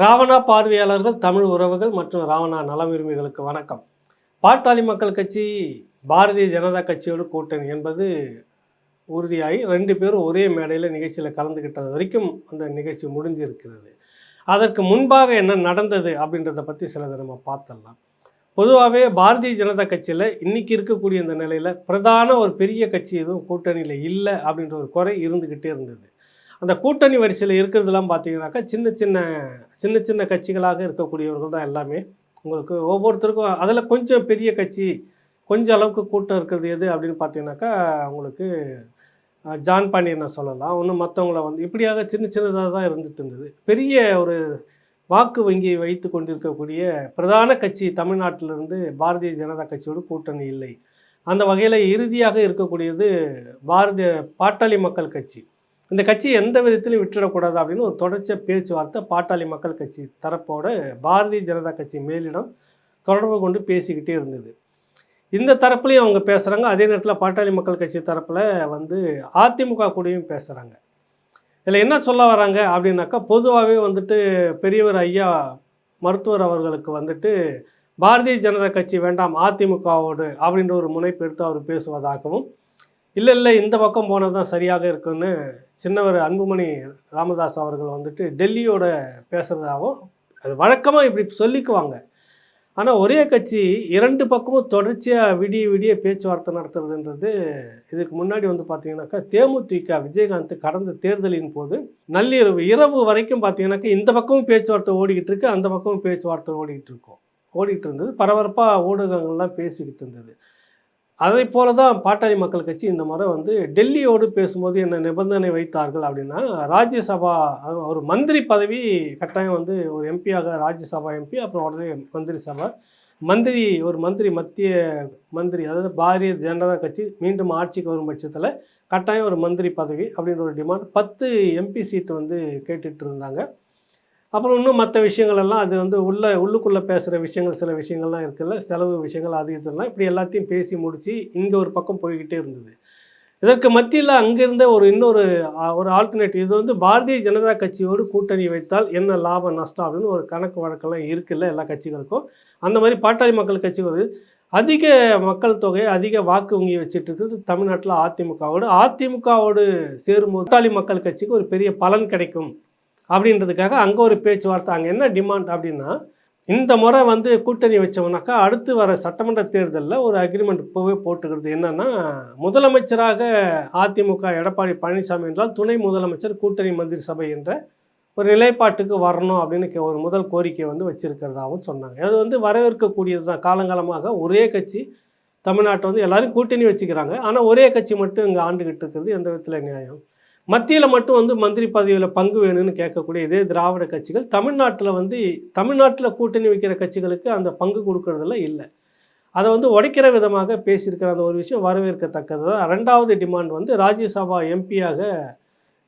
ராவணா பார்வையாளர்கள் தமிழ் உறவுகள் மற்றும் ராவணா நலம் விரும்பிகளுக்கு வணக்கம். பாட்டாளி மக்கள் கட்சி பாரதிய ஜனதா கட்சியோடு கூட்டணி என்பது உறுதியாகி ரெண்டு பேரும் ஒரே மேடையில் நிகழ்ச்சியில் கலந்துக்கிட்டது வரைக்கும் அந்த நிகழ்ச்சி முடிஞ்சிருக்கிறது அதற்கு முன்பாக என்ன நடந்தது அப்படின்றத பற்றி சிலதை நம்ம பார்த்துடலாம். பொதுவாகவே பாரதிய ஜனதா கட்சியில் இன்னைக்கு இருக்கக்கூடிய இந்த நிலையில் பிரதான ஒரு பெரிய கட்சி எதுவும் கூட்டணியில் இல்லை அப்படின்ற ஒரு குறை இருந்துக்கிட்டே இருந்தது. அந்த கூட்டணி வரிசையில் இருக்கிறதெல்லாம் பார்த்தீங்கன்னாக்கா சின்ன சின்ன சின்ன சின்ன கட்சிகளாக இருக்கக்கூடியவர்கள் தான் எல்லாமே. உங்களுக்கு ஒவ்வொருத்தருக்கும் அதில் கொஞ்சம் பெரிய கட்சி கொஞ்சம் அளவுக்கு கூட்டம் இருக்கிறது எது அப்படின்னு பார்த்தீங்கன்னாக்கா உங்களுக்கு ஜான் பாண்டியனை சொல்லலாம். இன்னும் மற்றவங்கள வந்து இப்படியாக சின்ன சின்னதாக தான் இருந்துட்டு இருந்தது. பெரிய ஒரு வாக்கு வங்கியை வைத்து கொண்டிருக்கக்கூடிய பிரதான கட்சி தமிழ்நாட்டிலிருந்து பாரதிய ஜனதா கட்சியோடு கூட்டணி இல்லை. அந்த வகையில் இறுதியாக இருக்கக்கூடியது பாரதிய பாட்டாளி மக்கள் கட்சி. இந்த கட்சி எந்த விதத்திலும் விட்டுடக்கூடாது அப்படின்னு ஒரு தொடர்ச்சிய பேச்சுவார்த்தை பாட்டாளி மக்கள் கட்சி தரப்போட பாரதிய ஜனதா கட்சி மேலிடம் தொடர்பு கொண்டு பேசிக்கிட்டே இருந்தது. இந்த தரப்புலையும் அவங்க பேசுகிறாங்க அதே நேரத்தில் பாட்டாளி மக்கள் கட்சி தரப்பில் வந்து அதிமுக கூடயும் பேசுகிறாங்க இதில் என்ன சொல்ல வராங்க அப்படின்னாக்கா பொதுவாகவே வந்துட்டு பெரியவர் ஐயா மருத்துவர் அவர்களுக்கு வந்துட்டு பாரதிய ஜனதா கட்சி வேண்டாம் அதிமுகவோடு அப்படின்ற ஒரு முனைப்பு எடுத்து அவர் பேசுவதாகவும் இல்லை இல்லை இந்த பக்கம் போனது தான் சரியாக இருக்குன்னு சின்னவர் அன்புமணி ராமதாஸ் அவர்கள் வந்துட்டு டெல்லியோட பேசுகிறதாகவும் அது வழக்கமாக இப்படி சொல்லிக்குவாங்க. ஆனால் ஒரே கட்சி இரண்டு பக்கமும் தொடர்ச்சியாக விடிய விடிய பேச்சுவார்த்தை நடத்துறதுன்றது இதுக்கு முன்னாடி வந்து பார்த்தீங்கன்னாக்கா தேமுதிக விஜயகாந்த் கடந்த தேர்தலின் போது நள்ளிரவு இரவு வரைக்கும் பார்த்தீங்கன்னாக்கா இந்த பக்கமும் பேச்சுவார்த்தை ஓடிக்கிட்டு இருக்கு அந்த பக்கமும் பேச்சுவார்த்தை ஓடிக்கிட்டு இருக்கும். ஓடிக்கிட்டு இருந்தது. பரபரப்பாக ஊடகங்கள்லாம் பேசிக்கிட்டு இருந்தது. அதை போல தான் பாட்டாளி மக்கள் கட்சி இந்த முறை வந்து டெல்லியோடு பேசும்போது என்ன நிபந்தனை வைத்தார்கள் அப்படின்னா ராஜ்யசபா ஒரு மந்திரி பதவி கட்டாயம் வந்து ஒரு எம்பியாக ராஜ்யசபா எம்பி அப்புறம் உடனே மந்திரி சபா. மந்திரி ஒரு மந்திரி மத்திய மந்திரி அதாவது பாரதிய ஜனதா கட்சி மீண்டும் ஆட்சிக்கு வரும் பட்சத்தில் கட்டாயம் ஒரு மந்திரி பதவி அப்படின்ற ஒரு டிமாண்ட் பத்து எம்பி சீட்டு வந்து கேட்டுட்டு இருந்தாங்க. அப்புறம் இன்னும் மற்ற விஷயங்கள் எல்லாம் அது வந்து உள்ள உள்ளுக்குள்ளே பேசுகிற விஷயங்கள் சில விஷயங்கள்லாம் இருக்குல்ல செலவு விஷயங்கள் அது இதெல்லாம் இப்படி எல்லாத்தையும் பேசி முடித்து இங்கே ஒரு பக்கம் போய்கிட்டே இருந்தது. இதற்கு மத்தியில் அங்கிருந்த ஒரு இன்னொரு ஒரு ஆல்டர்னேட்டிவ் இது வந்து பாரதிய ஜனதா கட்சியோடு கூட்டணி வைத்தால் என்ன லாபம் நஷ்டம் அப்படின்னு ஒரு கணக்கு வழக்கெல்லாம் இருக்குல்ல எல்லா கட்சிகளுக்கும். அந்த மாதிரி பாட்டாளி மக்கள் கட்சி வருது. அதிக மக்கள் தொகை அதிக வாக்கு வங்கி வச்சுட்டு இருக்கிறது தமிழ்நாட்டில் அதிமுகவோடு அதிமுகவோடு சேரும் பாட்டாளி மக்கள் கட்சிக்கு ஒரு பெரிய பலன் கிடைக்கும். அப்படின்றதுக்காக அங்கே ஒரு பேச்சுவார்த்தை அங்கே என்ன டிமாண்ட் அப்படின்னா இந்த முறை வந்து கூட்டணி வச்சோம்னாக்கா அடுத்து வர சட்டமன்ற தேர்தலில் ஒரு அக்ரிமெண்ட் இப்போவே போட்டுக்கிறது. என்னென்னா முதலமைச்சராக அதிமுக எடப்பாடி பழனிசாமி என்றால் துணை முதலமைச்சர் கூட்டணி மந்திரி சபை என்ற ஒரு நிலைப்பாட்டுக்கு வரணும் அப்படின்னு கே- ஒரு முதல் கோரிக்கை வந்து வச்சுருக்கிறதாகவும் சொன்னாங்க. அது வந்து வரவேற்கக்கூடியது தான். காலங்காலமாக ஒரே கட்சி தமிழ்நாட்டை வந்து எல்லோரும் கூட்டணி வச்சுக்கிறாங்க. ஆனால் ஒரே கட்சி மட்டும் இங்கே ஆண்டுகிட்டு இருக்கிறது எந்த விதத்தில் நியாயம்? மத்தியில் மட்டும் வந்து மந்திரி பதவியில் பங்கு வேணும்னு கேட்கக்கூடிய இதே திராவிட கட்சிகள் தமிழ்நாட்டில் வந்து தமிழ்நாட்டில் கூட்டணி வைக்கிற கட்சிகளுக்கு அந்த பங்கு கொடுக்கறதுல இல்லை. அதை வந்து உடைக்கிற விதமாக பேசியிருக்கிற அந்த ஒரு விஷயம் வரவேற்கத்தக்கது தான். ரெண்டாவது டிமாண்ட் வந்து ராஜ்யசபா எம்பியாக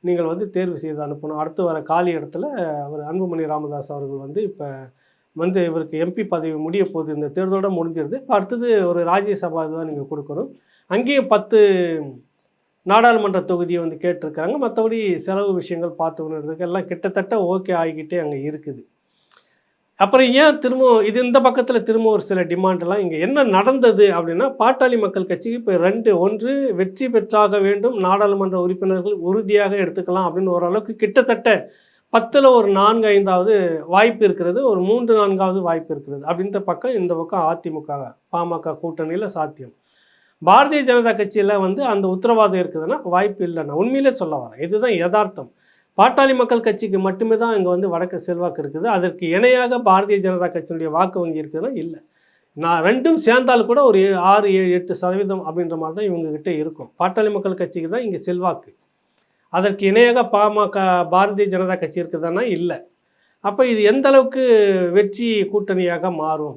நீங்கள் வந்து தேர்வு செய்து அனுப்பணும். அடுத்து வர காலி இடத்துல அவர் அன்புமணி ராமதாஸ் அவர்கள் வந்து இப்போ வந்து இவருக்கு எம்பி பதவி முடிய போகுது இந்த தேர்தலோடு முடிஞ்சிருது. இப்போ அடுத்தது ஒரு ராஜ்யசபா இதுவாக நீங்கள் கொடுக்கணும். அங்கேயும் பத்து நாடாளுமன்ற தொகுதியை வந்து கேட்டிருக்கிறாங்க. மற்றபடி செலவு விஷயங்கள் பார்த்துக்கணுன்றதுக்கு எல்லாம் கிட்டத்தட்ட ஓகே ஆகிக்கிட்டே அங்கே இருக்குது. அப்புறம் ஏன் திரும்ப இது இந்த பக்கத்தில் திரும்ப ஒரு சில டிமாண்டெல்லாம் இங்கே என்ன நடந்தது அப்படின்னா பாட்டாளி மக்கள் கட்சிக்கு இப்போ ரெண்டு ஒன்று வெற்றி பெற்றாக வேண்டும் நாடாளுமன்ற உறுப்பினர்கள் உறுதியாக எடுத்துக்கலாம் அப்படின்னு ஓரளவுக்கு கிட்டத்தட்ட பத்தில் ஒரு நான்கு ஐந்தாவது வாய்ப்பு இருக்கிறது ஒரு மூன்று நான்காவது வாய்ப்பு இருக்கிறது. அப்படின்ற பக்கம் இந்த பக்கம் அதிமுக பாமக கூட்டணியில் சாத்தியம். பாரதிய ஜனதா கட்சியில் வந்து அந்த உத்தரவாதம் இருக்குதுன்னா வாய்ப்பு இல்லை நான் உண்மையிலே சொல்ல வரேன். இதுதான் யதார்த்தம். பாட்டாளி மக்கள் கட்சிக்கு மட்டுமே தான் இங்கே வந்து வடக்கு செல்வாக்கு இருக்குது. அதற்கு இணையாக பாரதிய ஜனதா கட்சியினுடைய வாக்கு வங்கி இருக்குதுன்னா இல்லை. நான் ரெண்டும் சேர்ந்தால் கூட ஒரு ஆறு ஏழு எட்டு சதவீதம் அப்படின்ற மாதிரி தான் இவங்ககிட்ட இருக்கும். பாட்டாளி மக்கள் கட்சிக்கு தான் இங்கே செல்வாக்கு. அதற்கு இணையாக பாமக பாரதிய ஜனதா கட்சி இருக்குதுன்னா இல்லை. அப்போ இது எந்த அளவுக்கு வெற்றி கூட்டணியாக மாறும்?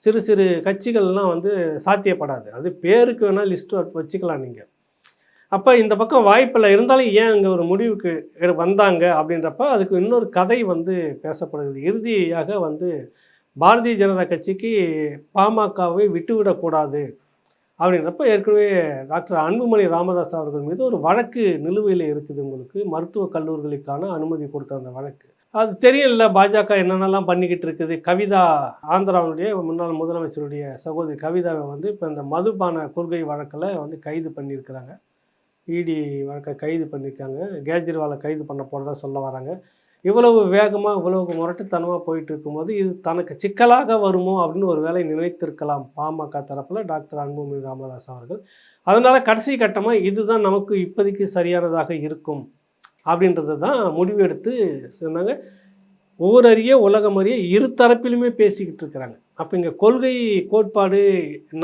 சிறு சிறு கட்சிகள்லாம் வந்து சாத்தியப்படாது. அது பேருக்கு வேணால் லிஸ்ட் வச்சுக்கலாம் நீங்கள் அப்போ இந்த பக்கம் வாய்ப்பில் இருந்தாலும் ஏன் அங்கே ஒரு முடிவுக்கு எடு- வந்தாங்க அப்படின்றப்ப அதுக்கு இன்னொரு கதை வந்து பேசப்படுது. இறுதியாக வந்து பாரதிய ஜனதா கட்சிக்கு பாமகவை விட்டுவிடக்கூடாது அப்படின்றப்ப ஏற்கனவே டாக்டர் அன்புமணி ராமதாஸ் அவர்கள் மீது ஒரு வழக்கு நிலுவையில் இருக்குது. உங்களுக்கு மருத்துவக் கல்லூரிகளுக்கான அனுமதி கொடுத்த அந்த வழக்கு. அது தெரியல பாஜக என்னென்னலாம் பண்ணிக்கிட்டு இருக்குது. கவிதா ஆந்திராவுடைய முன்னாள் முதலமைச்சருடைய சகோதரி கவிதாவை வந்து இப்போ இந்த மதுபான கொள்கை வழக்கில் வந்து கைது பண்ணியிருக்கிறாங்க. இடி வழக்கை கைது பண்ணியிருக்காங்க. கேஜ்ரிவாலை கைது பண்ண போகிறதா சொல்ல வராங்க. இவ்வளவு வேகமாக இவ்வளவு முரட்டுத்தனமாக போயிட்டு இருக்கும்போது இது தனக்கு சிக்கலாக வருமோ அப்படின்னு ஒரு வேலை நினைத்திருக்கலாம் பாமக தரப்பில் டாக்டர் அன்புமணி ராமதாஸ் அவர்கள். அதனால் கடைசி கட்டமாக இதுதான் நமக்கு இப்போதைக்கு சரியானதாக இருக்கும். அப்படின்றத தான் முடிவெடுத்து ஒவ்வொரு அறிய உலகம் அறிய இரு தரப்பிலுமே பேசிக்கிட்டு இருக்கிறாங்க. அப்போ இங்கே கொள்கை கோட்பாடு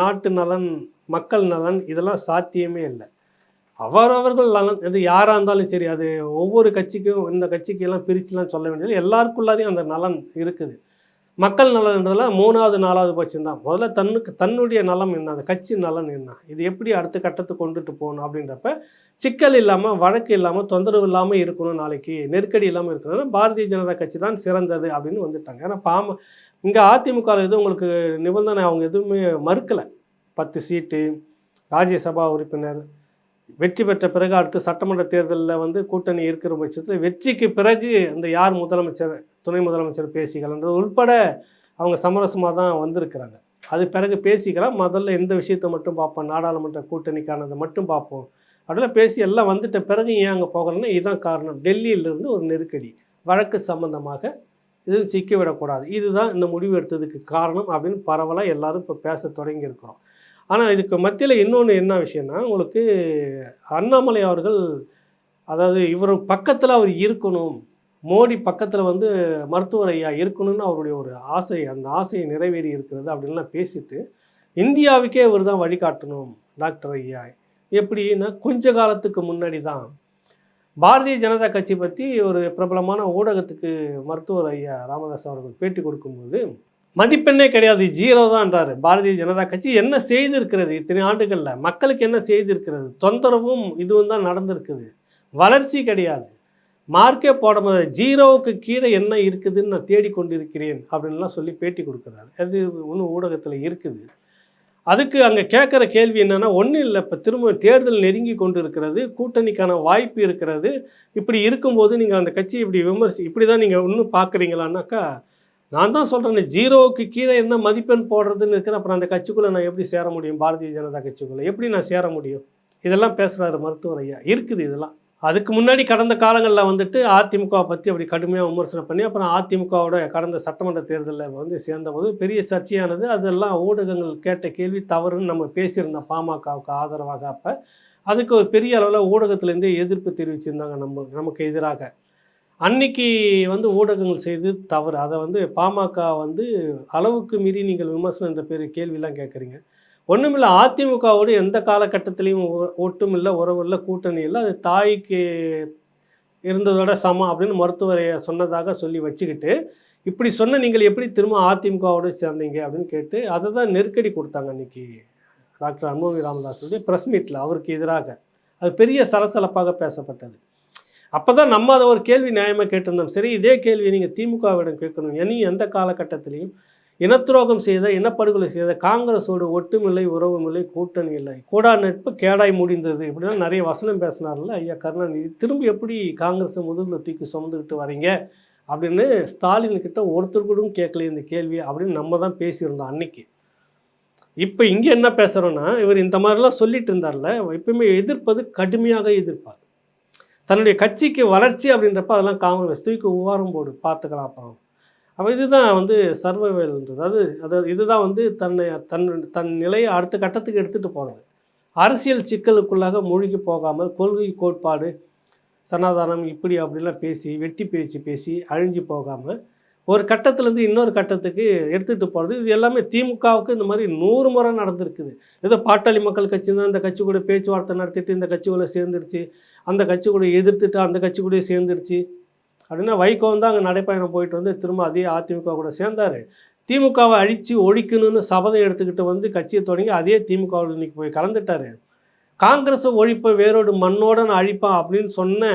நாட்டு நலன் மக்கள் நலன் இதெல்லாம் சாத்தியமே இல்லை. அவரவர்கள் நலன் இது யாராக இருந்தாலும் சரி அது ஒவ்வொரு கட்சிக்கும் இந்த கட்சிக்கெல்லாம் பிரிச்சுலாம் சொல்ல வேண்டியது எல்லாருக்குள்ளாரையும் அந்த நலன் இருக்குது. மக்கள் நலன்றதில் மூணாவது நாலாவது பட்சம் தான் முதல்ல தன்னுக்கு தன்னுடைய நலம் என்ன? அந்த கட்சி நலன் என்ன? இது எப்படி அடுத்த கட்டத்துக்கு கொண்டுட்டு போகணும் அப்படின்றப்ப சிக்கல் இல்லாமல் வழக்கு இல்லாமல் தொந்தரவு இல்லாமல் இருக்கணும் நாளைக்கு. நெருக்கடி இல்லாமல் இருக்கணும்னா பாரதிய ஜனதா கட்சி தான் சிறந்தது அப்படின்னு வந்துட்டாங்க. ஏன்னா பாம இங்கே அதிமுக எதுவும் உங்களுக்கு நிபந்தனை அவங்க எதுவுமே மறுக்கலை. பத்து சீட்டு ராஜ்யசபா உறுப்பினர் வெற்றி பெற்ற பிறகு அடுத்து சட்டமன்ற தேர்தலில் வந்து கூட்டணி இருக்கிற பட்சத்தில் வெற்றிக்கு பிறகு இந்த யார் முதலமைச்சர் துணை முதலமைச்சர் பேசிக்கலாம்ன்றது உள்பட அவங்க சமரசமாக தான் வந்திருக்கிறாங்க. அது பிறகு பேசிக்கலாம். முதல்ல இந்த விஷயத்தை மட்டும் பார்ப்போம். நாடாளுமன்ற கூட்டணிக்கானதை மட்டும் பார்ப்போம். அப்படிலாம் பேசி எல்லாம் வந்துட்ட பிறகு ஏன் அங்கே போகலன்னா இதுதான் காரணம். டெல்லியிலிருந்து ஒரு நெருக்கடி. வழக்கு சம்பந்தமாக இது சிக்கிவிடக்கூடாது. இதுதான் இந்த முடிவு எடுத்ததுக்கு காரணம் அப்படின்னு பரவலாக எல்லாரும் இப்போ பேச தொடங்கியிருக்கிறோம். ஆனால் இதுக்கு மத்தியில் இன்னொன்று என்ன விஷயம்னா உங்களுக்கு அண்ணாமலை அவர்கள் அதாவது இவர் பக்கத்தில் அவர் இருக்கணும் மோடி பக்கத்தில் வந்து மருத்துவர் ஐயா இருக்கணும்னு அவருடைய ஒரு ஆசை அந்த ஆசையை நிறைவேறி இருக்கிறது அப்படின்லாம் பேசிட்டு இந்தியாவுக்கே இவர் தான் வழிகாட்டணும் டாக்டர் ஐயா. எப்படின்னா கொஞ்ச காலத்துக்கு முன்னாடி தான் பாரதிய ஜனதா கட்சி பற்றி ஒரு பிரபலமான ஊடகத்துக்கு மருத்துவர் ஐயா ராமதாஸ் அவர்கள் பேட்டி கொடுக்கும்போது மதிப்பெண்ணே கிடையாது ஜீரோ தான்ன்றாரு பாரதிய ஜனதா கட்சி என்ன செய்திருக்கிறது இத்தனை ஆண்டுகளில்? மக்களுக்கு என்ன செய்திருக்கிறது? தொந்தரவும் இதுவும் தான் நடந்திருக்குது. வளர்ச்சி கிடையாது. மார்க்கே போட முடியாது ஜீரோவுக்கு கீழே என்ன இருக்குதுன்னு நான் தேடிக்கொண்டிருக்கிறேன் அப்படின்லாம் சொல்லி பேட்டி கொடுக்குறாரு. அது ஒன்றும் ஊடகத்தில் இருக்குது. அதுக்கு அங்கே கேட்குற கேள்வி என்னென்னா ஒன்றும் இல்லை இப்போ திரும்ப தேர்தல் நெருங்கி கொண்டு இருக்கிறது கூட்டணிக்கான வாய்ப்பு இருக்கிறது. இப்படி இருக்கும்போது நீங்கள் அந்த கட்சி இப்படி விமர்சி இப்படி தான் நீங்கள் இன்னும் பார்க்குறீங்களான்னாக்கா நான் தான் சொல்கிறேன் ஜீரோவுக்கு கீழே என்ன மதிப்பெண் போடுறதுன்னு இருக்கிற அப்புறம் அந்த கட்சிக்குள்ளே நான் எப்படி சேர முடியும்? பாரதிய ஜனதா கட்சிக்குள்ளே எப்படி நான் சேர முடியும்? இதெல்லாம் பேசுகிறாரு மருத்துவர் ஐயா. இருக்குது இதெல்லாம். அதுக்கு முன்னாடி கடந்த காலங்களில் வந்துட்டு அதிமுகவை பற்றி அப்படி கடுமையாக விமர்சனம் பண்ணி அப்புறம் அதிமுகவோட கடந்த சட்டமன்ற தேர்தலில் வந்து சேர்ந்தபோது பெரிய சர்ச்சையானது. அதெல்லாம் ஊடகங்கள் கேட்ட கேள்வி தவறுன்னு நம்ம பேசியிருந்தோம் பாமகவுக்கு ஆதரவாக அப்போ. அதுக்கு ஒரு பெரிய அளவில் ஊடகத்துலேருந்தே எதிர்ப்பு தெரிவிச்சிருந்தாங்க நம்ம நமக்கு எதிராக. அன்னைக்கு வந்து ஊடகங்கள் செய்து தவறு. அதை வந்து பாமக வந்து அளவுக்கு மீறி நீங்கள் விமர்சனம் என்ற பேர் கேள்வியெலாம் கேட்குறீங்க. ஒன்றுமில்லை அதிமுகவோடு எந்த காலகட்டத்திலையும் ஒட்டும் இல்லை உறவு இல்லை கூட்டணி இல்லை. அது தாய்க்கு இருந்ததோட சமம் அப்படின்னு மருத்துவரை சொன்னதாக சொல்லி வச்சுக்கிட்டு இப்படி சொன்ன நீங்கள் எப்படி திரும்ப அதிமுகவோடு சேர்ந்தீங்க அப்படின்னு கேட்டு அதை தான் நெருக்கடி கொடுத்தாங்க அன்றைக்கி டாக்டர் அன்பவி ராமதாஸுடைய ப்ரெஸ் மீட்டில் அவருக்கு எதிராக. அது பெரிய சலசலப்பாக பேசப்பட்டது. அப்போ தான் நம்ம அதை ஒரு கேள்வி நியாயமாக கேட்டிருந்தோம். சரி இதே கேள்வி நீங்கள் திமுகவிடம் கேட்கணும். இனி எந்த காலகட்டத்திலையும் இனத்துரோகம் செய்த இனப்படுகொலை செய்த காங்கிரஸோடு ஒட்டுமில்லை உறவுமில்லை கூட்டணி இல்லை. கூடா நட்பு கேடாய் முடிந்தது. இப்படின்னா நிறைய வசனம் பேசினார்ல. ஐயா கருணாநிதி திரும்ப எப்படி காங்கிரஸை முதுகில் தூக்கி சுமந்துக்கிட்டு வரீங்க? அப்படின்னு ஸ்டாலின் கிட்ட ஒருத்தர் கூட கேட்கல இந்த கேள்வி அப்படின்னு நம்ம தான் பேசியிருந்தோம் அன்னைக்கு. இப்போ இங்கே என்ன பேசுகிறோன்னா இவர் இந்த மாதிரிலாம் சொல்லிட்டு இருந்தார்ல. எப்பயுமே எதிர்ப்பது கடுமையாக எதிர்ப்பார். தன்னுடைய கட்சிக்கு வளர்ச்சி அப்படின்றப்ப அதெல்லாம் காங்கிரஸ் தூக்கி உவாரம் போடு பார்த்துக்கலாம் அப்புறம். அப்போ இதுதான் வந்து சர்வைவல்ன்றது அது அதாவது இதுதான் வந்து தன்னை தன் தன் நிலையை அடுத்த கட்டத்துக்கு எடுத்துகிட்டு போகிறது அரசியல் சிக்கலுக்குள்ளாக மூழ்கி போகாமல் கொள்கை கோட்பாடு சனாதானம் இப்படி அப்படிலாம் பேசி வெட்டி பேச்சு பேசி அழிஞ்சு போகாமல் ஒரு கட்டத்துலேருந்து இன்னொரு கட்டத்துக்கு எடுத்துகிட்டு போகிறது இது எல்லாமே திமுகவுக்கு இந்த மாதிரி நூறு முறை நடந்திருக்குது. ஏதோ பாட்டாளி மக்கள் கட்சி தான் அந்த கட்சி கூட பேச்சுவார்த்தை நடத்திட்டு இந்த கட்சி கூட சேர்ந்துருச்சு. அந்த கட்சி கூட எதிர்த்துட்டு அந்த கட்சி கூட சேர்ந்துருச்சு. அப்படின்னா வைகோ வந்து அங்கே நடைப்பயணம் போயிட்டு வந்து திரும்ப அதே அதிமுக கூட சேர்ந்தார். திமுகவை அழித்து ஒழிக்கணும்னு சபதம் எடுத்துக்கிட்டு வந்து கட்சியை தொடங்கி அதே திமுகவில் இன்னைக்கு போய் கலந்துட்டார். காங்கிரஸை ஒழிப்பை வேரோடு மண்ணோட நான் அழிப்பான் அப்படின்னு சொன்ன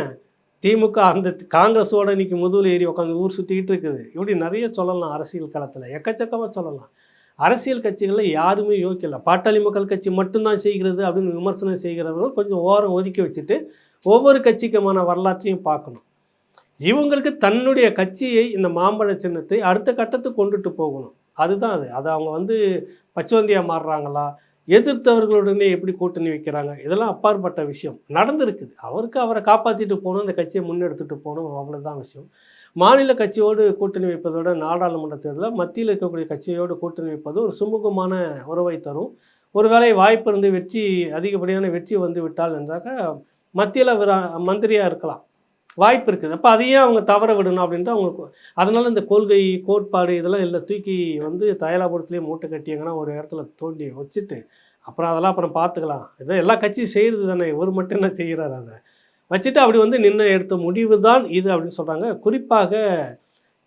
திமுக அந்த காங்கிரஸோட இன்னைக்கு முதுகில் ஏறி உட்காந்து ஊர் சுற்றிக்கிட்டு இருக்குது. இப்படி நிறைய சொல்லலாம் அரசியல் களத்தில். எக்கச்சக்கமாக சொல்லலாம். அரசியல் கட்சிகளில் யாருமே யோக்கியல பாட்டாளி மக்கள் கட்சி மட்டும்தான் செய்கிறது அப்படின்னு விமர்சனம் செய்கிறவர்கள் கொஞ்சம் ஓரம் ஒதுக்கி வச்சுட்டு ஒவ்வொரு கட்சிக்குமான வரலாற்றையும் பார்க்கணும். இவங்களுக்கு தன்னுடைய கட்சியை இந்த மாம்பழ சின்னத்தை அடுத்த கட்டத்துக்கு கொண்டுட்டு போகணும். அதுதான் அது. அது அவங்க வந்து பச்சுவந்தியாக மாறுறாங்களா? எதிர்த்தவர்களுடனே எப்படி கூட்டணி வைக்கிறாங்க? இதெல்லாம் அப்பாற்பட்ட விஷயம். நடந்திருக்குது. அவருக்கு அவரை காப்பாற்றிட்டு போகணும் இந்த கட்சியை முன்னெடுத்துட்டு போகணும் அவ்வளோதான் விஷயம். மாநில கட்சியோடு கூட்டணி வைப்பதோட நாடாளுமன்ற தேர்தலில் மத்தியில் இருக்கக்கூடிய கட்சியோடு கூட்டணி வைப்பது ஒரு சுமூகமான உறவை தரும். ஒருவேளை வாய்ப்பு இருந்து வெற்றி அதிகப்படியான வெற்றி வந்து விட்டால் என்றாக்க மத்தியில் விரா மந்திரியாக இருக்கலாம். வாய்ப்பு இருக்குது. அப்போ அதையே அவங்க தவற விடணும் அப்படின்ட்டு அவங்களுக்கு அதனால் இந்த கொள்கை கோட்பாடு இதெல்லாம் இல்லை தூக்கி வந்து தயலாபுரத்துலேயே மூட்டை கட்டியாங்கன்னா ஒரு இடத்துல தோண்டி வச்சுட்டு அப்புறம் அதெல்லாம் அப்புறம் பார்த்துக்கலாம் இதான் எல்லா கட்சியும் செய்கிறது தானே இவர் மட்டும் என்ன செய்கிறார் அதை? வச்சுட்டு அப்படி வந்து நின்று எடுத்த முடிவு தான் இது அப்படின்னு சொல்கிறாங்க குறிப்பாக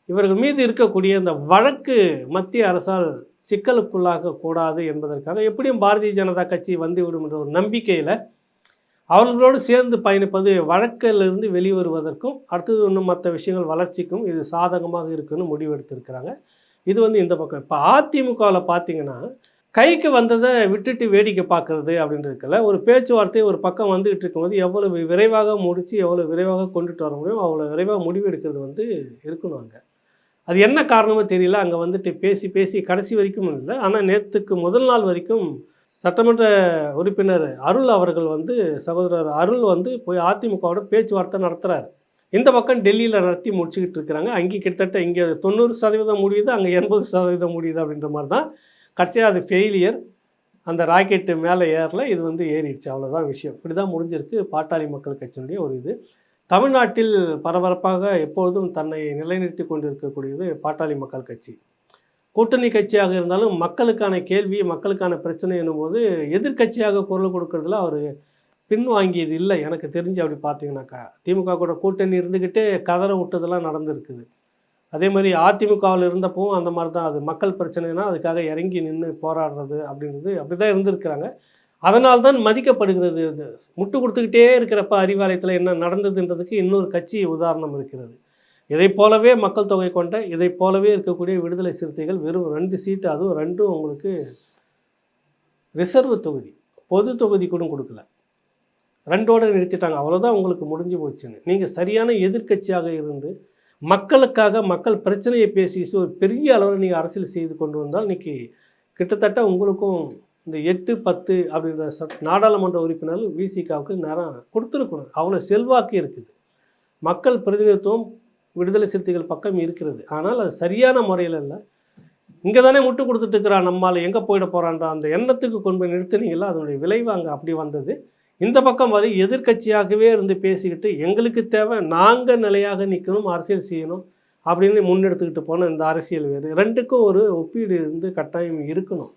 இவர்கள் மீது இருக்கக்கூடிய இந்த வழக்கு மத்திய அரசால் சிக்கலுக்குள்ளாக கூடாது என்பதற்காக எப்படியும் பாரதிய ஜனதா கட்சி வந்துவிடும் என்ற ஒரு நம்பிக்கையில் அவர்களோடு சேர்ந்து பயணிப்பது வழக்கிலிருந்து வெளிவருவதற்கும் அடுத்தது இன்னும் மற்ற விஷயங்கள் வளர்ச்சிக்கும் இது சாதகமாக இருக்குன்னு முடிவெடுத்திருக்கிறாங்க. இது வந்து இந்த பக்கம். இப்போ அதிமுகவில் பார்த்தீங்கன்னா கைக்கு வந்ததை விட்டுட்டு வேடிக்கை பார்க்கறது அப்படின்றதுக்குல ஒரு பேச்சுவார்த்தை ஒரு பக்கம் வந்துகிட்டு இருக்கும்போது எவ்வளவு விரைவாக முடித்து எவ்வளோ விரைவாக கொண்டுட்டு வர முடியும் அவ்வளோ விரைவாக முடிவு எடுக்கிறது வந்து இருக்கணும் அங்கே. அது என்ன காரணமோ தெரியல. அங்கே வந்துட்டு பேசி பேசி கடைசி வரைக்கும் இல்லை. ஆனால் நேற்றுக்கு முதல் நாள் வரைக்கும் சட்டமன்ற உறுப்பினர் அருள் அவர்கள் வந்து சகோதரர் அருள் வந்து போய் அதிமுகவோட பேச்சுவார்த்தை நடத்துகிறார் இந்த பக்கம் டெல்லியில் நடத்தி முடிச்சுக்கிட்டு இருக்கிறாங்க. அங்கே கிட்டத்தட்ட இங்கே தொண்ணூறு சதவீதம் முடியுது அங்கே எண்பது சதவீதம் முடியுது அப்படின்ற மாதிரி தான். கடைசியாக அது ஃபெயிலியர் அந்த ராக்கெட்டு மேலே ஏறல இது வந்து ஏறிடுச்சு. அவ்வளோதான் விஷயம். இப்படி தான் முடிஞ்சிருக்கு. பாட்டாளி மக்கள் கட்சியினுடைய ஒரு இது. தமிழ்நாட்டில் பரபரப்பாக எப்போதும் தன்னை நிலைநிறுத்தி கொண்டிருக்கக்கூடியது பாட்டாளி மக்கள் கட்சி. கூட்டணி கட்சியாக இருந்தாலும் மக்களுக்கான கேள்வி மக்களுக்கான பிரச்சனை என்னும்போது எதிர்க்கட்சியாக குரல் கொடுக்கறதுல அவர் பின்வாங்கியது இல்லை. எனக்கு தெரிஞ்சு அப்படி பார்த்தீங்கன்னாக்கா. திமுக கூட கூட்டணி இருந்துக்கிட்டே கதற விட்டதெல்லாம் நடந்திருக்குது. அதே மாதிரி அதிமுகவில் இருந்தப்பவும் அந்த மாதிரி தான். அது மக்கள் பிரச்சனைனா அதுக்காக இறங்கி நின்று போராடுறது அப்படின்றது அப்படி தான் இருந்திருக்கிறாங்க. அதனால் தான் மதிக்கப்படுகிறது. முட்டு கொடுத்துக்கிட்டே இருக்கிறப்ப அறிவாலயத்தில் என்ன நடந்ததுன்றதுக்கு இன்னொரு கட்சி உதாரணம் இருக்கிறது. இதை போலவே மக்கள் தொகை கொண்ட இதை போலவே இருக்கக்கூடிய விடுதலை சிறுத்தைகள் வெறும் ரெண்டு சீட்டு அதுவும் ரெண்டும் உங்களுக்கு ரிசர்வ் தொகுதி பொது தொகுதி கூட கொடுக்கல. ரெண்டோட நிறுத்திட்டாங்க அவ்வளோதான் உங்களுக்கு முடிஞ்சு போச்சுன்னு. நீங்கள் சரியான எதிர்க்கட்சியாக இருந்து மக்களுக்காக மக்கள் பிரச்சனையை பேசி ஒரு பெரிய அளவில் நீங்கள் அரசியல் செய்து கொண்டு வந்தால் இன்றைக்கி கிட்டத்தட்ட உங்களுக்கும் இந்த எட்டு பத்து அப்படின்ற நாடாளுமன்ற உறுப்பினர்கள் விசிகாவுக்கு நேரம் கொடுத்துருக்கணும். அவ்வளோ செல்வாக்கு இருக்குது. மக்கள் பிரதிநிதித்துவம் விடுதலை சிறுத்தைகள் பக்கம் இருக்கிறது. ஆனால் அது சரியான முறையில் இல்லை. இங்கே தானே முட்டு கொடுத்துட்டு இருக்கிறான் நம்மால் எங்கே போயிட போகிறான்ற அந்த எண்ணத்துக்கு கொண்டு போய் நிறுத்தினீங்களா? அதனுடைய விளைவு அங்கே அப்படி வந்தது. இந்த பக்கம் வரை எதிர்க்கட்சியாகவே இருந்து பேசிக்கிட்டு எங்களுக்கு தேவை நாங்கள் நிலையாக நிற்கணும் அரசியல் செய்யணும் அப்படின்னு முன்னெடுத்துக்கிட்டு போன இந்த அரசியல் வேறு. ரெண்டுக்கும் ஒரு ஒப்பீடு இருந்து கட்டாயம் இருக்கணும்.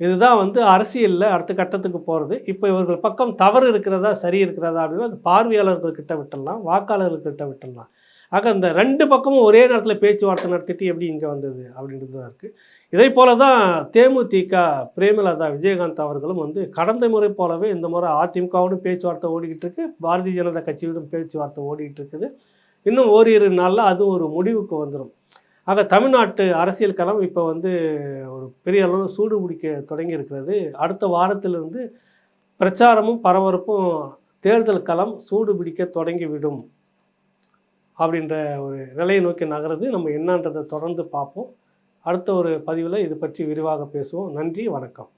இதுதான் வந்து அரசியலில் அடுத்த கட்டத்துக்கு போகிறது இப்போ இவர்கள் பக்கம் தவறு இருக்கிறதா சரி இருக்கிறதா அப்படின்னா அது பார்வையாளர்கள்கிட்ட விட்டுடலாம் வாக்காளர்கள்கிட்ட விட்டுடலாம். ஆக இந்த ரெண்டு பக்கமும் ஒரே நேரத்தில் பேச்சுவார்த்தை நடத்திட்டு எப்படி இங்கே வந்தது அப்படின்றது தான் இருக்குது இதே போல தான் தேமுதிக பிரேமலதா விஜயகாந்த் அவர்களும் வந்து கடந்த முறை போலவே இந்த முறை அதிமுகவோடும் பேச்சுவார்த்தை ஓடிக்கிட்டு இருக்கு. பாரதிய ஜனதா கட்சியோடும் பேச்சுவார்த்தை ஓடிக்கிட்டு இருக்குது. இன்னும் ஓரிரு நாளில் அதுவும் ஒரு முடிவுக்கு வந்துடும் ஆக தமிழ்நாட்டு அரசியல் களம் இப்போ வந்து ஒரு பெரிய அளவு சூடு பிடிக்க தொடங்கி இருக்கிறது. அடுத்த வாரத்திலிருந்து பிரச்சாரமும் பரபரப்பும் தேர்தல் களம் சூடு பிடிக்க தொடங்கிவிடும் அப்படின்ற ஒரு நிலையை நோக்கி நகருது. நம்ம என்னன்றதை தொடர்ந்து பார்ப்போம். அடுத்த ஒரு பதிவில் இது பற்றி விரிவாக பேசுவோம். நன்றி வணக்கம்.